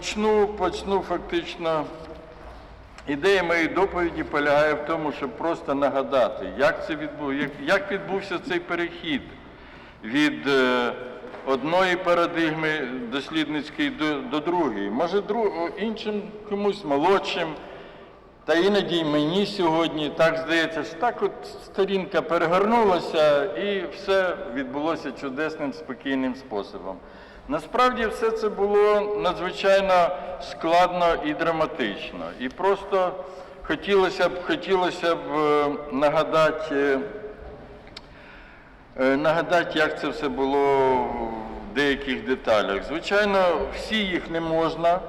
почну, почну фактично. Ідея моєї доповіді полягає в тому, щоб просто нагадати, як це відбув, як, як відбувся цей перехід від е, одної парадигми дослідницької до, до другої. Може, дру, іншим комусь молодшим, та іноді мені сьогодні так здається, що так от сторінка перегорнулася і все відбулося чудесним, спокійним способом. Насправді все це було надзвичайно складно і драматично. І просто хотілося б, хотілося б е, нагадати, е, е, нагадати, як це все було в деяких деталях. Звичайно, всі їх не можна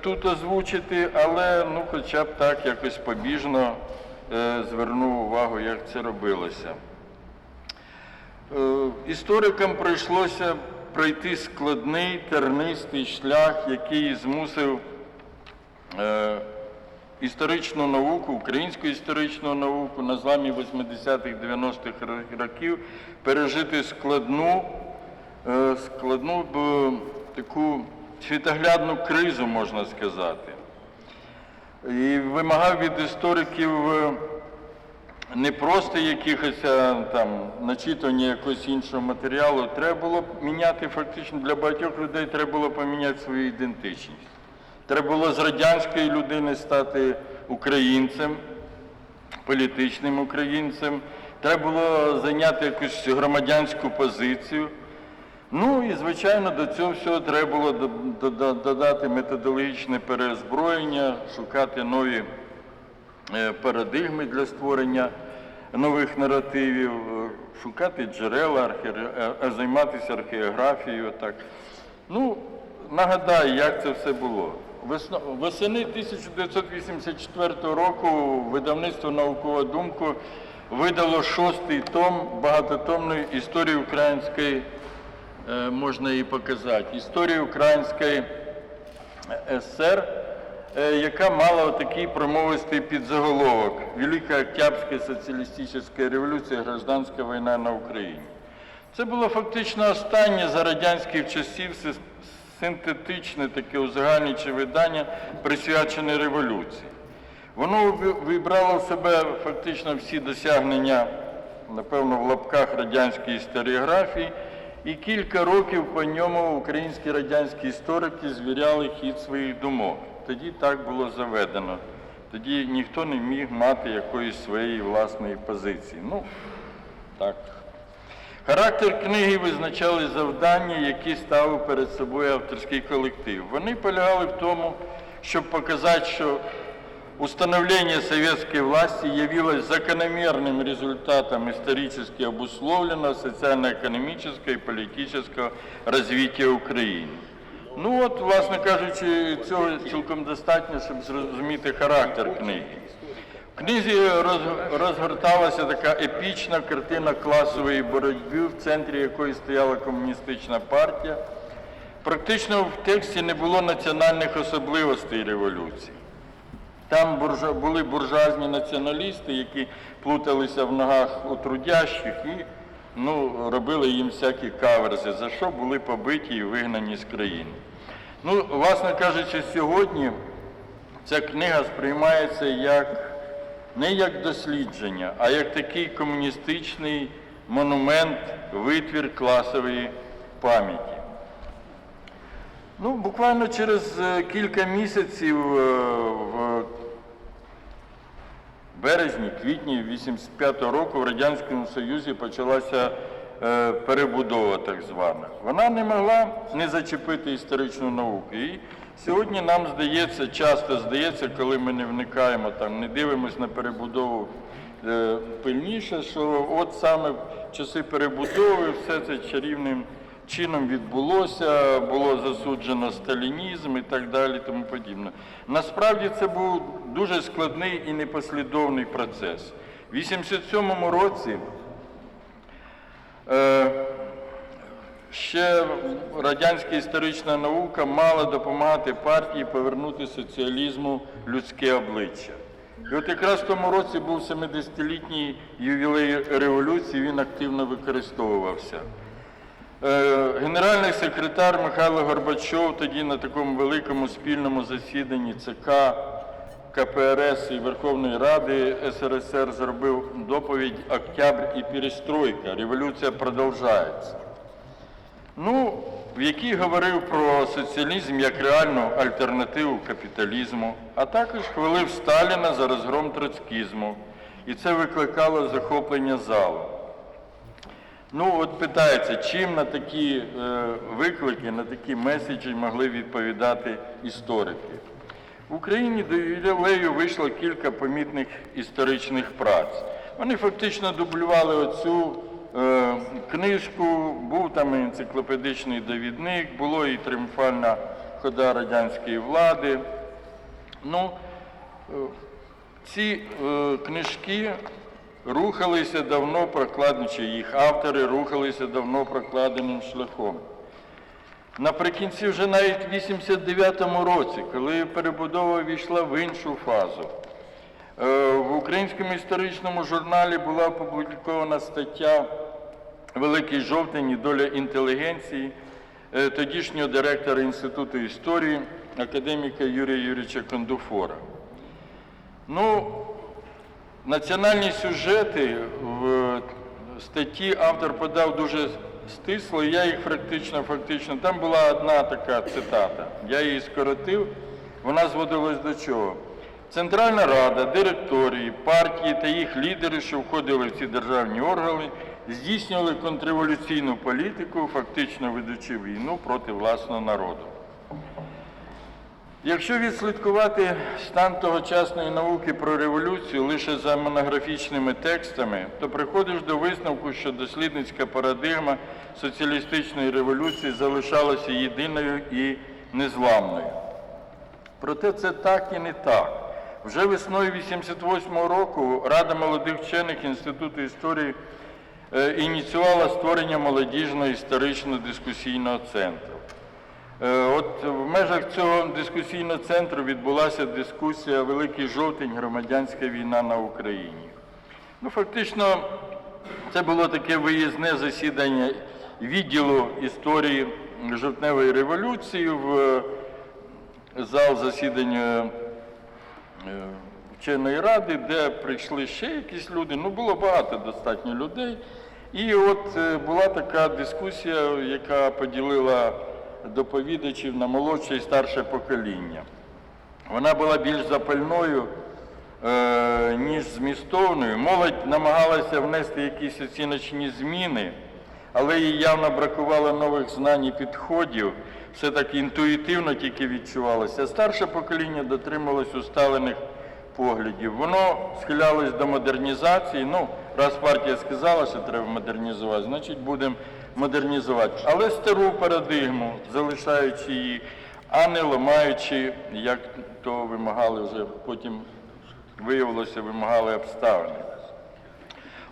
тут озвучити, але ну, хоча б так якось побіжно е, зверну увагу, як це робилося. Історикам прийшлося пройти складний тернистий шлях, який змусив е, історичну науку, українську історичну науку на зламі 80-х, 90-х років пережити складну, е, складну б, таку світоглядну кризу, можна сказати. І вимагав від істориків е, не просто якихось е, там начитування якогось іншого матеріалу, треба було міняти фактично для багатьох людей треба було поміняти свою ідентичність. Треба було з радянської людини стати українцем, політичним українцем. Треба було зайняти якусь громадянську позицію. Ну і, звичайно, до цього всього треба було до- до- до- додати методологічне переозброєння, шукати нові парадигми для створення нових наративів, е, шукати джерела, е, е, займатися археографією. Так. Ну, нагадаю, як це все було. Восени 1984 року видавництво Наукова думка видало шостий том багатотомної історії української, е, можна її показати, історії української СССР, е, яка мала отакий промовистий підзаголовок Велика Октябрьська соціалістична революція, гражданська війна на Україні. Це було фактично останнє за радянських часів синтетичне таке узагальнююче видання, присвячене революції. Воно вибрало в себе фактично всі досягнення, напевно, в лапках радянської історіографії, і кілька років по ньому українські радянські історики звіряли хід своїх думок. Тоді так було заведено. Тоді ніхто не міг мати якоїсь своєї власної позиції. Ну, так. Характер книги визначали завдання, які ставив перед собою авторський колектив. Вони полягали в тому, щоб показати, що установление советской власти явилось закономерным результатом исторически обусловленного социально-экономического и политического развития України. Ну от, власне кажучи, цього цілком достатньо, щоб зрозуміти характер книги. В книзі роз- розгорталася така епічна картина класової боротьби, в центрі якої стояла комуністична партія. Практично в тексті не було національних особливостей революції. Там буржа, були буржуазні націоналісти, які плуталися в ногах у трудящих і ну, робили їм всякі каверзи, за що були побиті і вигнані з країни. Ну, власне кажучи, сьогодні ця книга сприймається як не як дослідження, а як такий комуністичний монумент, витвір класової пам'яті. Ну, буквально через е, кілька місяців е, в березні, квітні 85-го року в Радянському Союзі почалася перебудова так звана. Вона не могла не зачепити історичну науку. І сьогодні нам здається, часто здається, коли ми не вникаємо, там, не дивимося на перебудову е, пильніше, що от саме в часи перебудови все це чарівним чином відбулося, було засуджено сталінізм і так далі, тому подібне. Насправді це був дуже складний і непослідовний процес. В 87-му році е, ще радянська історична наука мала допомагати партії повернути соціалізму людське обличчя. І от якраз в тому році був 70-літній ювілей революції, він активно використовувався. Е, Генеральний секретар Михайло Горбачов тоді на такому великому спільному засіданні ЦК, КПРС і Верховної Ради СРСР зробив доповідь «Октябрь і перестройка. Революція продовжується». Ну, в якій говорив про соціалізм як реальну альтернативу капіталізму, а також хвалив Сталіна за розгром троцкізму. І це викликало захоплення залу. Ну, от питається, чим на такі е, виклики, на такі меседжі могли відповідати історики. В Україні до ювілею вийшло кілька помітних історичних праць. Вони фактично дублювали оцю е, книжку, був там енциклопедичний довідник, було і тріумфальна хода радянської влади. Ну, е, ці е, книжки рухалися давно прокладені, чи їх автори рухалися давно прокладеним шляхом. Наприкінці вже навіть в 89-му році, коли перебудова війшла в іншу фазу, е, в українському історичному журналі була опублікована стаття Великий жовтень і доля інтелігенції е, тодішнього директора Інституту історії академіка Юрія Юрійовича Кондуфора. Ну, національні сюжети в статті автор подав дуже стисло, я їх фактично, фактично, там була одна така цитата, я її скоротив, вона зводилась до чого? Центральна Рада, директорії, партії та їх лідери, що входили в ці державні органи, здійснювали контрреволюційну політику, фактично ведучи війну проти власного народу. Якщо відслідкувати стан тогочасної науки про революцію лише за монографічними текстами, то приходиш до висновку, що дослідницька парадигма соціалістичної революції залишалася єдиною і незламною. Проте це так і не так. Вже весною 88-го року Рада молодих вчених Інституту історії е, ініціювала створення молодіжного історично-дискусійного центру. Е, От в межах цього дискусійного центру відбулася дискусія Великий жовтень громадянська війна на Україні. Ну, фактично, це було таке виїзне засідання відділу історії жовтневої революції в е, зал засідання е, вченої ради, де прийшли ще якісь люди. Ну, було багато достатньо людей. І от була така дискусія, яка поділила доповідачів на молодше і старше покоління. Вона була більш запальною, е, ніж змістовною. Молодь намагалася внести якісь оціночні зміни, але їй явно бракувало нових знань і підходів. Все так інтуїтивно тільки відчувалося. Старше покоління дотрималось усталених поглядів. Воно схилялось до модернізації. Ну, раз партія сказала, що треба модернізувати, значить будемо модернізувати. Але стару парадигму, залишаючи її, а не ламаючи, як то вимагали вже потім виявилося, вимагали обставини.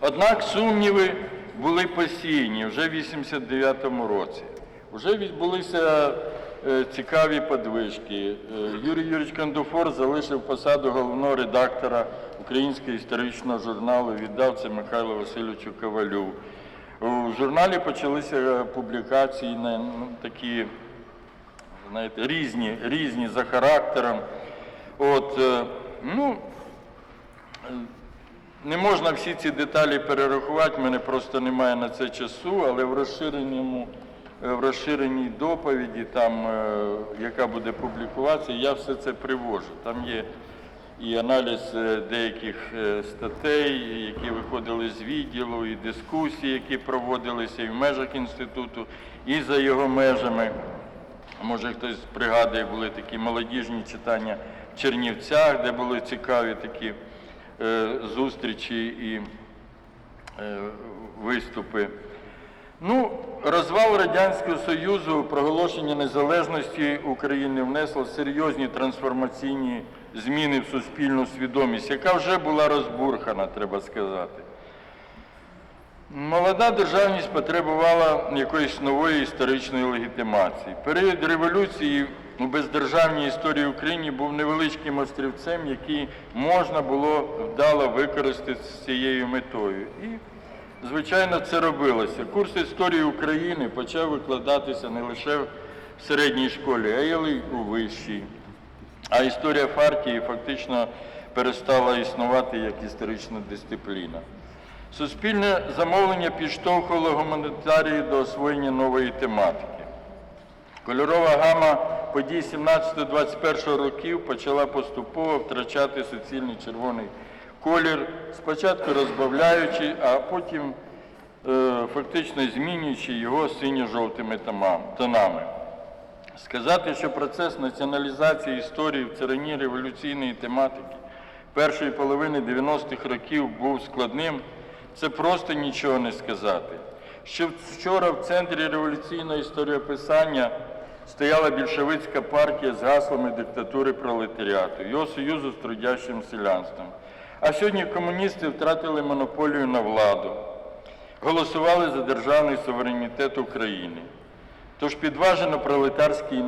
Однак сумніви були посіяні вже в 89-му році. Вже відбулися е, цікаві подвижки. Е, Юрій Юрійович Кондуфор залишив посаду головного редактора Українського історичного журналу, віддав це Михайлу Васильовичу Ковалю. У журналі почалися публікації на ну, такі знаєте, різні, різні за характером. От, е, ну, не можна всі ці деталі перерахувати, в мене просто немає на це часу, але в розширеному, е, в розширеній доповіді, там, е, яка буде публікуватися, я все це привожу. Там є і аналіз е, деяких е, статей, які виходили з відділу, і дискусії, які проводилися і в межах інституту, і за його межами. Може, хтось пригадує, були такі молодіжні читання в Чернівцях, де були цікаві такі е, зустрічі і виступи. Ну, розвал Радянського Союзу, проголошення незалежності України внесло серйозні трансформаційні зміни в суспільну свідомість, яка вже була розбурхана, треба сказати. Молода державність потребувала якоїсь нової історичної легітимації. Період революції у бездержавній історії України був невеличким острівцем, який можна було вдало використати з цією метою. І звичайно, це робилося. Курс історії України почав викладатися не лише в середній школі, а й у вищій. А історія Фартії фактично перестала існувати як історична дисципліна. Суспільне замовлення підштовхувало гуманітарії до освоєння нової тематики. Кольорова гама подій 17-21 років почала поступово втрачати суцільний червоний колір, спочатку розбавляючи, а потім е, фактично змінюючи його синьо-жовтими тонами. Сказати, що процес націоналізації історії в царині революційної тематики першої половини 90-х років був складним, це просто нічого не сказати. Ще вчора в центрі революційного історіописання стояла більшовицька партія з гаслами диктатури пролетаріату, його союзу з трудящим селянством. А сьогодні комуністи втратили монополію на владу, голосували за державний суверенітет України. Тож підважено пролетарський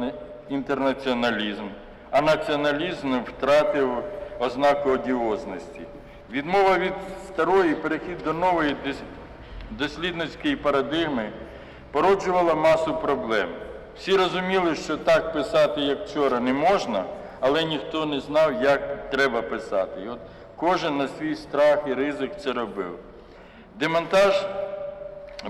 інтернаціоналізм, а націоналізм втратив ознаку одіозності. Відмова від старої, перехід до нової дослідницької парадигми породжувала масу проблем. Всі розуміли, що так писати, як вчора, не можна, але ніхто не знав, як треба писати. І от кожен на свій страх і ризик це робив. Демонтаж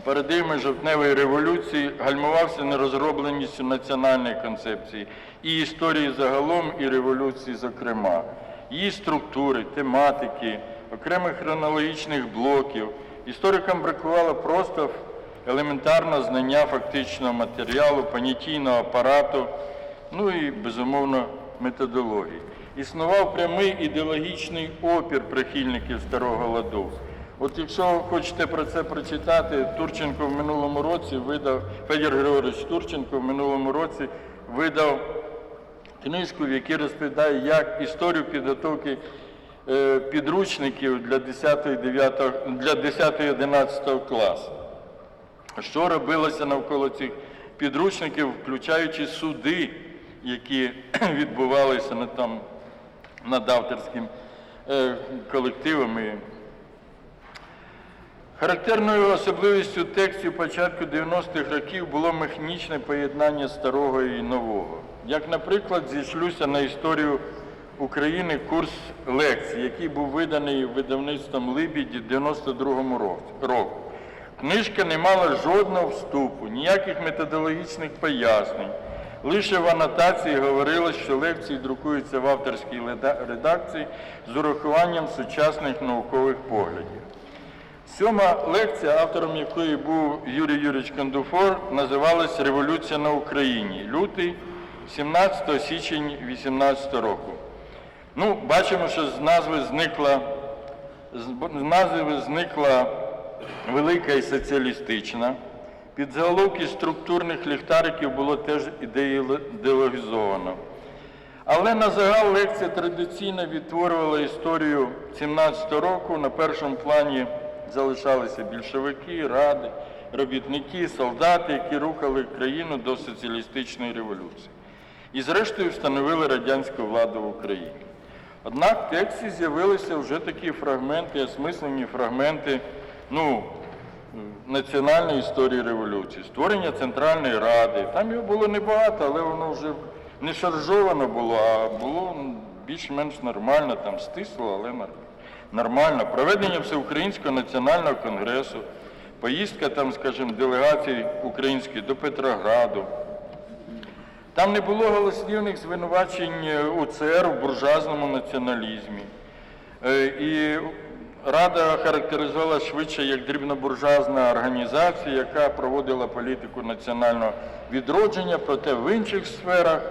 парадигми жовтневої революції гальмувався нерозробленістю національної концепції і історії загалом, і революції зокрема, її структури, тематики, окремих хронологічних блоків. Історикам бракувало просто елементарного знання фактичного матеріалу, понятійного апарату, ну і, безумовно, методології. Існував прямий ідеологічний опір прихильників старого ладу. От якщо хочете про це прочитати, Турченко в минулому році видав, Федір Григорович Турченко в минулому році видав книжку, в якій розповідає, як історію підготовки е, підручників для 10-11 для 10-11 класу. Що робилося навколо цих підручників, включаючи суди, які відбувалися над, там, над авторським е, колективом і Характерною особливістю текстів початку 90-х років було механічне поєднання старого і нового. Як, наприклад, зійшлюся на історію України курс лекцій, який був виданий видавництвом Либіді в 92-му році-. Книжка не мала жодного вступу, ніяких методологічних пояснень. Лише в анотації говорилось, що лекції друкуються в авторській редакції з урахуванням сучасних наукових поглядів. Сьома лекція, автором якої був Юрій Юрійович Кондуфор, називалась Революція на Україні. Лютий 17 січень 18 року. Ну, бачимо, що з назви зникла, з назви зникла велика і соціалістична. Під заголовки структурних ліхтариків було теж ідеологізовано. Але на загал лекція традиційно відтворювала історію 17 року. На першому плані залишалися більшовики, ради, робітники, солдати, які рухали країну до соціалістичної революції. І зрештою встановили радянську владу в Україні. Однак в тексті з'явилися вже такі фрагменти, осмислені фрагменти ну, національної історії революції, створення Центральної Ради. Там його було небагато, але воно вже не шаржовано було, а було більш-менш нормально, там стисло, але нар- нормально. Проведення Всеукраїнського національного конгресу, поїздка там, скажімо, делегації української до Петрограду. Там не було голослівних звинувачень е, УЦР в буржуазному націоналізмі. Е, І Рада характеризувала швидше як дрібнобуржуазна організація, яка проводила політику національного відродження, проте в інших сферах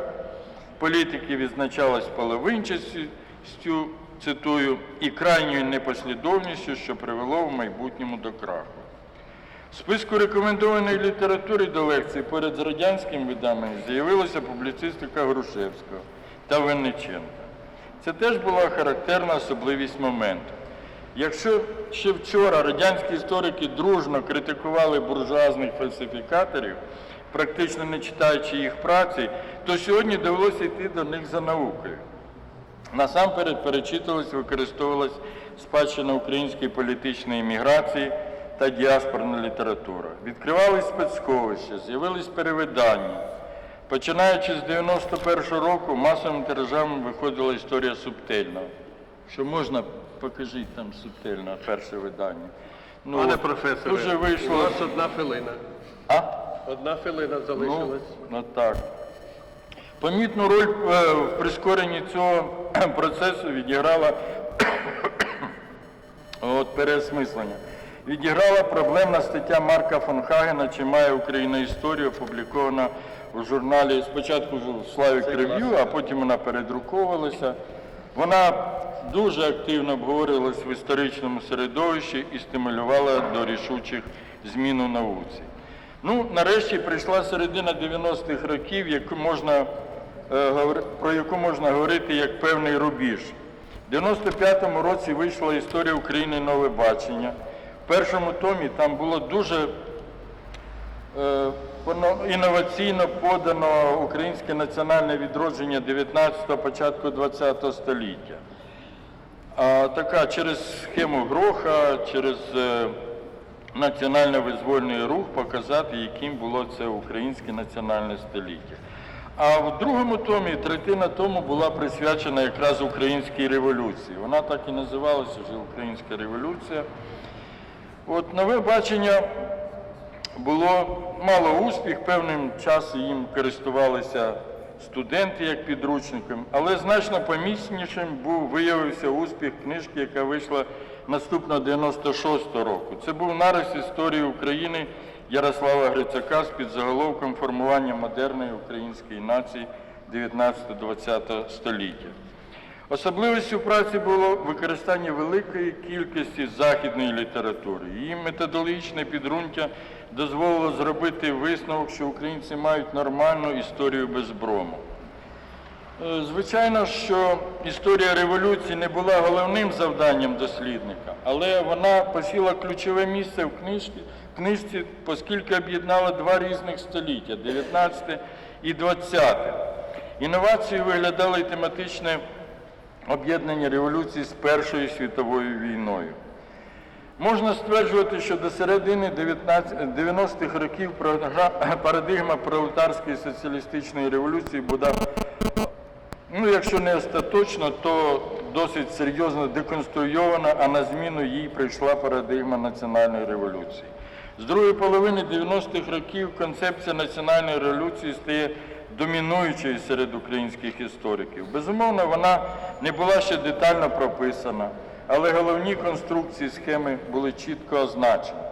політики відзначалась половинчастю, цитую, і крайньою непослідовністю, що привело в майбутньому до краху. В списку рекомендованої літератури до лекцій поряд з радянським виданням з'явилася публіцистика Грушевського та Винниченка. Це теж була характерна особливість моменту. Якщо ще вчора радянські історики дружно критикували буржуазних фальсифікаторів, практично не читаючи їх праці, то сьогодні довелося йти до них за наукою. Насамперед перечитувалась, використовувалась спадщина української політичної міграції, та діаспорна література. Відкривались спецсховища, з'явились перевидання. Починаючи з 91-го року масовими тиражами виходила історія субтельного. Що можна, покажіть там субтельне перше видання. Ну, Пане професоре, Дуже у вийшло. вас одна хвилина. А? Одна хвилина Ну, залишилась. ну так. Помітну роль е, в прискоренні цього процесу відіграла от, переосмислення. Відіграла проблемна стаття Марка фон Хагена «Чи має Україна історію, опублікована у журналі спочатку в Славік Рев'ю, а потім вона передруковувалася. Вона дуже активно обговорювалась в історичному середовищі і стимулювала до рішучих змін у науці. Ну, нарешті прийшла середина 90-х років, яку можна, про яку можна говорити як певний рубіж. В 95-му році вийшла історія України нове бачення. В першому томі там було дуже е, інноваційно подано українське національне відродження 19-го, початку 20-го століття. А така через схему Гроха, через е, національно-визвольний рух показати, яким було це українське національне століття. А в другому томі третина тому була присвячена якраз українській революції. Вона так і називалася вже Українська революція. От нове бачення було мало успіх, певним часом їм користувалися студенти як підручником, але значно поміснішим був виявився успіх книжки, яка вийшла наступного 96-го року. Це був нарис історії України Ярослава Грицака з підзаголовком формування модерної української нації 19-20 століття. Особливістю праці було використання великої кількості західної літератури. Її методологічне підґрунтя дозволило зробити висновок, що українці мають нормальну історію без брому. Е, Звичайно, що історія революції не була головним завданням дослідника, але вона посіла ключове місце в книжці, книжці, оскільки об'єднала два різних століття 19 і 20. Інновацією виглядало і тематичне об'єднання революції з Першою світовою війною. Можна стверджувати, що до середини 90-х років парадигма пролетарської соціалістичної революції була, ну якщо не остаточно, то досить серйозно деконструйована, а на зміну їй прийшла парадигма національної революції. З другої половини 90-х років концепція національної революції стає домінуючою серед українських істориків. Безумовно, вона не була ще детально прописана, але головні конструкції схеми були чітко означені.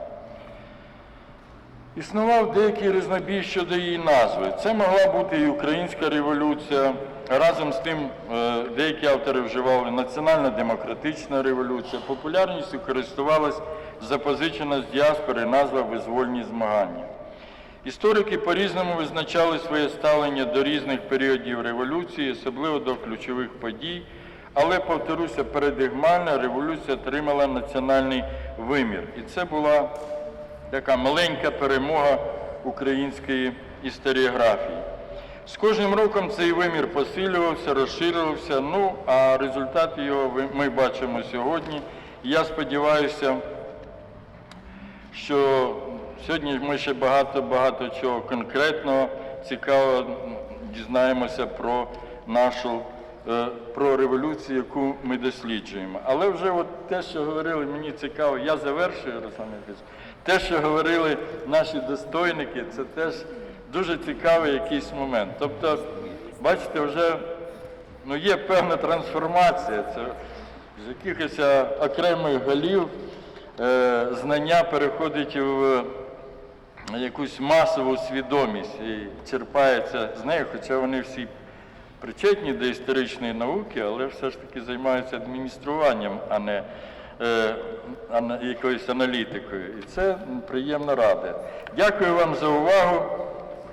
Існував деякий різнобій щодо її назви. Це могла бути і українська революція. Разом з тим е, деякі автори вживали національно-демократична революція. Популярністю користувалась запозичена з діаспори назва визвольні змагання. Історики по-різному визначали своє ставлення до різних періодів революції, особливо до ключових подій, але, повторюся, парадигмальна революція отримала національний вимір. І це була така маленька перемога української історіографії. З кожним роком цей вимір посилювався, розширювався, ну а результати його ми бачимо сьогодні. Я сподіваюся, що сьогодні ми ще багато-багато чого конкретного цікавого дізнаємося про нашу про революцію, яку ми досліджуємо. Але вже от те, що говорили, мені цікаво, я завершую, Руслан те, що говорили наші достойники, це теж дуже цікавий якийсь момент. Тобто, бачите, вже ну, є певна трансформація. Це з якихось е, окремих голів е, знання переходить в якусь масову свідомість і черпається з нею, хоча вони всі причетні до історичної науки, але все ж таки займаються адмініструванням, а не, е, якоюсь аналітикою. І це приємно рада. Дякую вам за увагу.